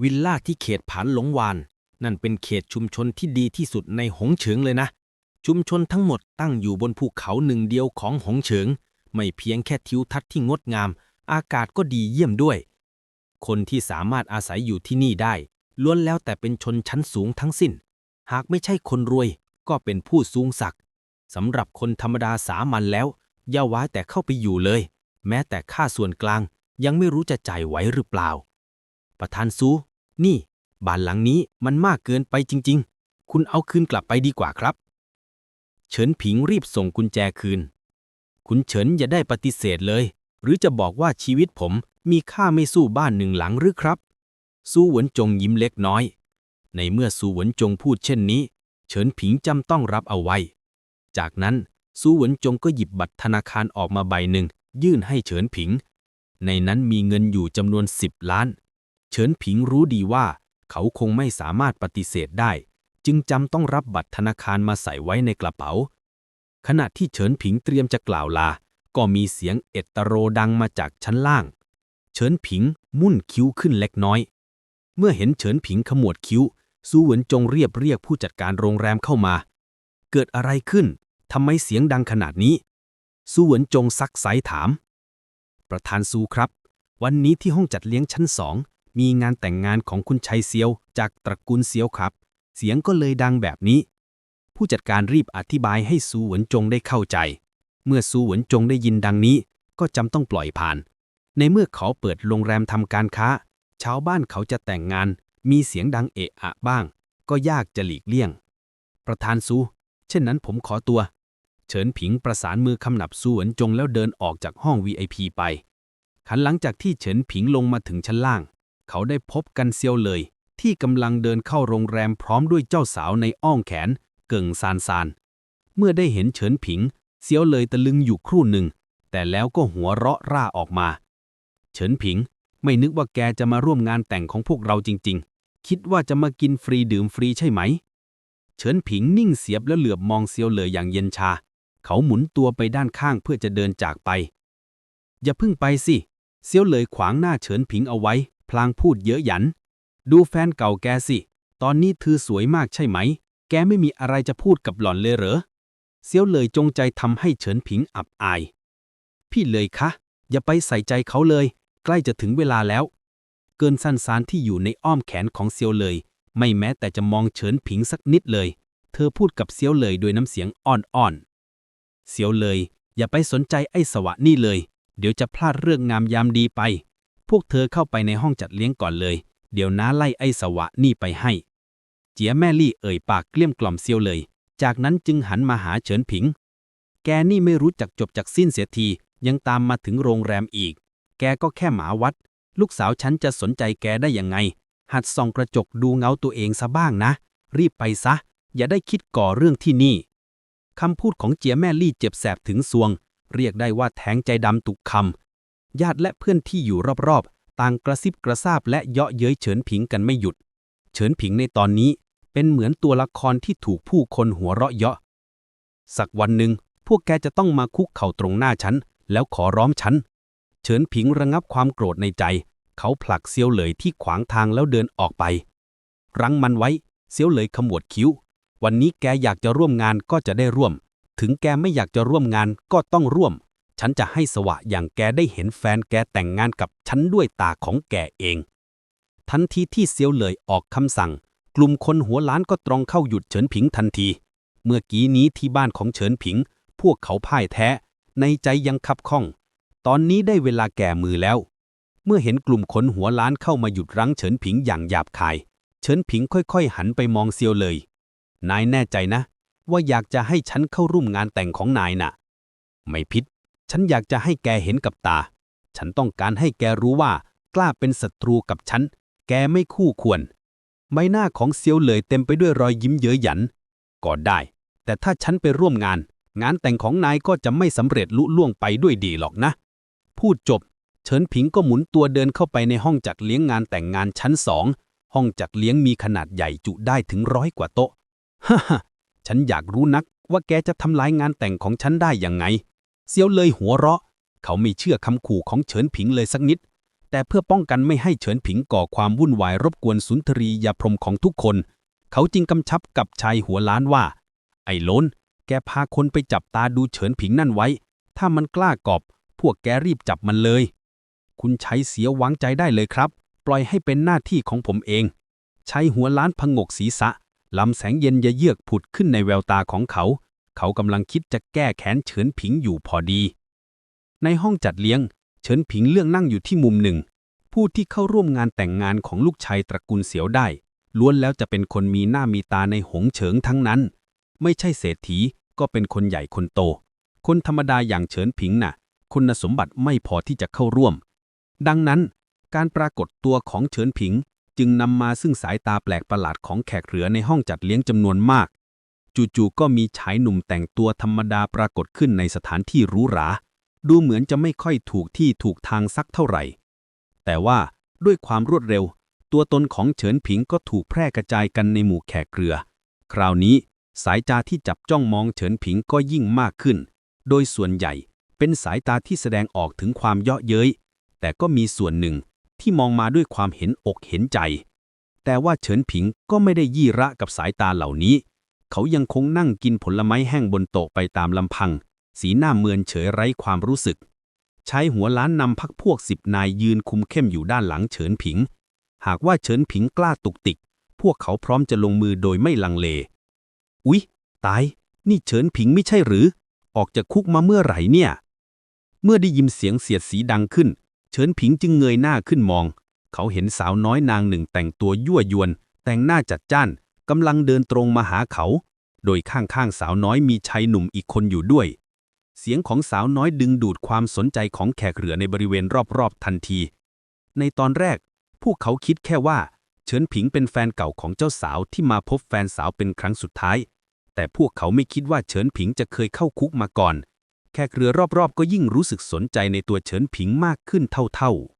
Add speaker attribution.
Speaker 1: วิลล่าที่เขตผานหลงวาน นั่นเป็นเขตชุมชนที่ดีที่สุดในหงเฉิงเลยนะ ชุมชนทั้งหมดตั้งอยู่บนภูเขาหนึ่งเดียวของหงเฉิง ไม่เพียงแค่ทิวทัศน์ที่งดงาม อากาศก็ดีเยี่ยมด้วย คนที่สามารถอาศัยอยู่ที่นี่ได้ ล้วนแล้วแต่เป็นชนชั้นสูงทั้งสิ้น หากไม่ใช่คนรวย ก็เป็นผู้สูงศักดิ์สำหรับคนธรรมดาสามัญแล้วอย่าว้าแต่เข้าไปอยู่เลย แม้แต่ค่าส่วนกลางยังไม่รู้จะจ่ายไหวหรือเปล่า ประธานซู นี่ บ้านหลังนี้มันมากเกินไปจริง ๆ คุณเอาคืนกลับไปดีกว่าครับ เฉินผิงรีบส่งกุญแจคืน คุณเฉินอย่าได้ปฏิเสธเลย หรือจะบอกว่าชีวิตผมมีค่าไม่สู้บ้านหนึ่งหลังหรือครับ ซูหวนจงยิ้มเล็กน้อย ในเมื่อซูหวนจงพูดเช่นนี้ เฉินผิงจำต้องรับเอาไว้ จากนั้นซูหวนจงก็หยิบบัตรธนาคารออกมาใบหนึ่ง ยื่นให้เฉินผิง ในนั้นมีเงินอยู่จำนวนสิบล้าน เฉินผิงรู้ดีว่า เขาคงไม่สามารถปฏิเสธได้ จึงจำต้องรับบัตรธนาคารมาใส่ไว้ในกระเป๋า ขณะที่เฉินผิงเตรียมจะกล่าวลา ก็มีเสียงเอตโตโรดังมาจากชั้นล่าง เฉินผิงมุ่นคิ้วขึ้นเล็กน้อย เมื่อเห็นเฉินผิงขมวดคิ้วซูเหวินจงเรียบเรียกผู้จัดการโรงแรมเข้ามา เกิดอะไรขึ้นทำไมเสียงดังขนาดนี้ซูเหวินจงซักไซถาม ประธานซูครับ วันนี้ที่ห้องจัดเลี้ยงชั้นสอง มีงานแต่งงานของคุณชัยเซียว จากตระกูลเซียวครับ เสียงก็เลยดังแบบนี้ ผู้จัดการรีบอธิบายให้ซูหวนจงได้เข้าใจ เมื่อซูหวนจงได้ยินดังนี้ ก็จำต้องปล่อยผ่าน ในเมื่อเขาเปิดโรงแรมทำการค้า ชาวบ้านเขาจะแต่งงาน มีเสียงดังเอะอะบ้าง ก็ยากจะหลีกเลี่ยง ประธานซู เช่นนั้นผมขอตัว เฉินผิงประสานมือคำนับซูหวนจงแล้วเดินออกจากห้อง VIP ไปขันหลังจากที่เฉินผิงลงมาถึงชั้นล่าง เขาได้พบกันเซียวเลย ที่กำลังเดินเข้าโรงแรมพร้อมด้วยเจ้าสาวในอ้อมแขน เกิ่งซานซาน เมื่อได้เห็นเฉินผิง เซียวเลยตะลึงอยู่ครู่หนึ่ง แต่แล้วก็หัวเราะร่าออกมา เฉินผิง ไม่นึกว่าแกจะมาร่วมงานแต่งของพวกเราจริง ๆ คิดว่าจะมากินฟรีดื่มฟรีใช่ไหม เฉินผิงนิ่งเสียบแล้วเหลือบมองเซียวเลยอย่างเย็นชา เขาหมุนตัวไปด้านข้างเพื่อจะเดินจากไป อย่าพิ่งไปสิเซียวเลยขวางหน้าเฉินผิงเอาไว้ พลางพูดเยอะหยัน ดูแฟนเก่าแกสิ ตอนนี้เธอสวยมากใช่ไหม แกไม่มีอะไรจะพูดกับหล่อนเลยเหรอ เซียวเลยจงใจทำให้เฉินผิงอับอาย พี่เลยคะ อย่าไปใส่ใจเขาเลย ใกล้จะถึงเวลาแล้ว เกินสั้นสานที่อยู่ในอ้อมแขนของเซียวเลย ไม่แม้แต่จะมองเฉินผิงสักนิดเลย เธอพูดกับเซียวเลยโดยน้ำเสียงอ่อนๆ เซียวเลย อย่าไปสนใจไอ้สวะนี่เลย เดี๋ยวจะพลาดเรื่องงามยามดีไป พวกเธอเข้าไปในห้องจัดเลี้ยงก่อนเลย เดี๋ยวน้าไล่ไอ้สวะนี่ไปให้ เจียแม่ลี่เอ่ยปากเกลี้ยมกล่อมเซียวเลย จากนั้นจึงหันมาหาเฉินผิง แกนี่ไม่รู้จักจบจากสิ้นเสียที ยังตามมาถึงโรงแรมอีก แกก็แค่หมาวัด ลูกสาวฉันจะสนใจแกได้ยังไง หัดส่องกระจกดูเงาตัวเองซะบ้างนะ รีบไปซะ อย่าได้คิดก่อเรื่องที่นี่คำพูดของเจียแม่ลี่เจ็บแสบถึงซวง เรียกได้ว่าแทงใจดำตุกคำ ญาติและเพื่อนที่อยู่รอบๆ ต่างกระซิบกระซาบและเยาะเย้ยเฉินผิงกันไม่หยุด เฉินผิงในตอนนี้เป็นเหมือนตัวละครที่ถูกผู้คนหัวเราะเยาะ สักวันหนึ่งพวกแกจะต้องมาคุกเข่าตรงหน้าฉัน แล้วขอร้องฉัน เฉินผิงระงับความโกรธในใจ เขาผลักเซียวเหลยที่ขวางทางแล้วเดินออกไป รั้งมันไว้ เซียวเหลยขมวดคิ้ว วันนี้แกอยากจะร่วมงานก็จะได้ร่วม ถึงแกไม่อยากจะร่วมงานก็ต้องร่วม ฉันจะให้สวะอย่างแกได้เห็นแฟนแกแต่งงานกับฉันด้วยตาของแกเอง ทันทีที่เซียวเหลยออกคำสั่ง กลุ่มคนหัวล้านก็ตรองเข้าหยุดเฉินผิงทันที เมื่อกี้นี้ที่บ้านของเฉินผิง พวกเขาพ่ายแท้ ในใจยังคับข้อง ตอนนี้ได้เวลาแก่มือแล้ว เมื่อเห็นกลุ่มคนหัวล้านเข้ามาหยุดรั้งเฉินผิงอย่างหยาบคาย เฉินผิงค่อยๆ หันไปมองเซียวเลย นายแน่ใจนะ ว่าอยากจะให้ฉันเข้าร่วมงานแต่งของนายน่ะ ไม่พิษ ฉันอยากจะให้แกเห็นกับตา ฉันต้องการให้แกรู้ว่า กล้าเป็นศัตรูกับฉัน แกไม่คู่ควร ใบหน้าของเซียวเหลยเต็มไปด้วยรอยยิ้มเย้ยหยันก็ได้ แต่ถ้าฉันไปร่วมงาน งานแต่งของนายก็จะไม่สำเร็จลุล่วงไปด้วยดีหรอกนะ พูดจบ เฉินผิงก็หมุนตัวเดินเข้าไปในห้องจัดเลี้ยงงานแต่งงานชั้นสอง ห้องจัดเลี้ยงมีขนาดใหญ่จุได้ถึงร้อยกว่าโต๊ะ ฮ่าฮ่าฉันอยากรู้นักว่าแกจะทำลายงานแต่งของฉันได้ยังไง เซียวเลยหัวเราะ เขาไม่เชื่อคำขู่ของเฉินผิงเลยสักนิด
Speaker 2: แต่เพื่อป้องกันไม่ให้เฉินผิงก่อความวุ่นวายรบกวนสุนทรียาพรมของทุกคน เขาจึงกำชับกับชายหัวล้านว่า ไอ้โลนแกพาคนไปจับตาดูเฉินผิงนั่นไว้ ถ้ามันกล้ากอบ พวกแกรีบจับมันเลย คุณชัยเสียวางใจได้เลยครับ ปล่อยให้เป็นหน้าที่ของผมเองชัยหัวล้านพงกศีรษะลำแสงเย็นยะเยือกผุดขึ้นในแววตาของเขา เขากำลังคิดจะแก้แค้นเฉินผิงอยู่พอดี ในห้องจัดเลี้ยง เฉินผิงเลือกนั่งอยู่ที่มุมหนึ่ง ผู้ที่เข้าร่วมงานแต่งงานของลูกชายตระกูลเสียวได้ ล้วนแล้วจะเป็นคนมีหน้ามีตาในหงเฉิงทั้งนั้น ไม่ใช่เศรษฐีก็เป็นคนใหญ่คนโต คนธรรมดาอย่างเฉินผิงน่ะ คุณสมบัติไม่พอที่จะเข้าร่วม ดังนั้น การปรากฏตัวของเฉินผิงจึงนำมาซึ่งสายตาแปลกประหลาดของแขกเรือในห้องจัดเลี้ยงจำนวนมาก จู่ๆก็มีชายหนุ่มแต่งตัวธรรมดาปรากฏขึ้นในสถานที่หรูหรา ดูเหมือนจะไม่ค่อยถูกที่ถูกทางสักเท่าไหร่ แต่ว่าด้วยความรวดเร็ว ตัวตนของเฉินผิงก็ถูกแพร่กระจายกันในหมู่แขกเรือ คราวนี้สายตาที่จับจ้องมองเฉินผิงก็ยิ่งมากขึ้น โดยส่วนใหญ่เป็นสายตาที่แสดงออกถึงความเยาะเย้ย แต่ก็มีส่วนหนึ่งที่มองมาด้วยความเห็นอกเห็นใจ แต่ว่าเฉินผิงก็ไม่ได้ยี่ระกับสายตาเหล่านี้ เขายังคงนั่งกินผลไม้แห้งบนโต๊ะไปตามลำพัง สีหน้าเมือนเฉยไร้ความรู้สึก ใช้หัวล้านนำพักพวกสิบนายยืนคุมเข้มอยู่ด้านหลังเฉินผิง หากว่าเฉินผิงกล้าตุกติก พวกเขาพร้อมจะลงมือโดยไม่ลังเล อุ๊ย ตาย นี่เฉินผิงไม่ใช่หรือ ออกจากคุกมาเมื่อไหร่เนี่ย เมื่อได้ยินเสียงเสียดสีดังขึ้น เฉินผิงจึงเงยหน้าขึ้นมอง เขาเห็นสาวน้อยนางหนึ่งแต่งตัวยั่วยวน แต่งหน้าจัดจ้าน กำลังเดินตรงมาหาเขา โดยข้างๆสาวน้อยมีชายหนุ่มอีกคนอยู่ด้วย เสียงของสาวน้อยดึงดูดความสนใจของแขกเรือในบริเวณรอบๆทันที ในตอนแรก พวกเขาคิดแค่ว่า เฉินผิงเป็นแฟนเก่าของเจ้าสาวที่มาพบแฟนสาวเป็นครั้งสุดท้าย แต่พวกเขาไม่คิดว่าเฉินผิงจะเคยเข้าคุกมาก่อน แขกเรือรอบๆ ก็ยิ่งรู้สึกสนใจในตัวเฉินผิงมากขึ้นเท่าๆ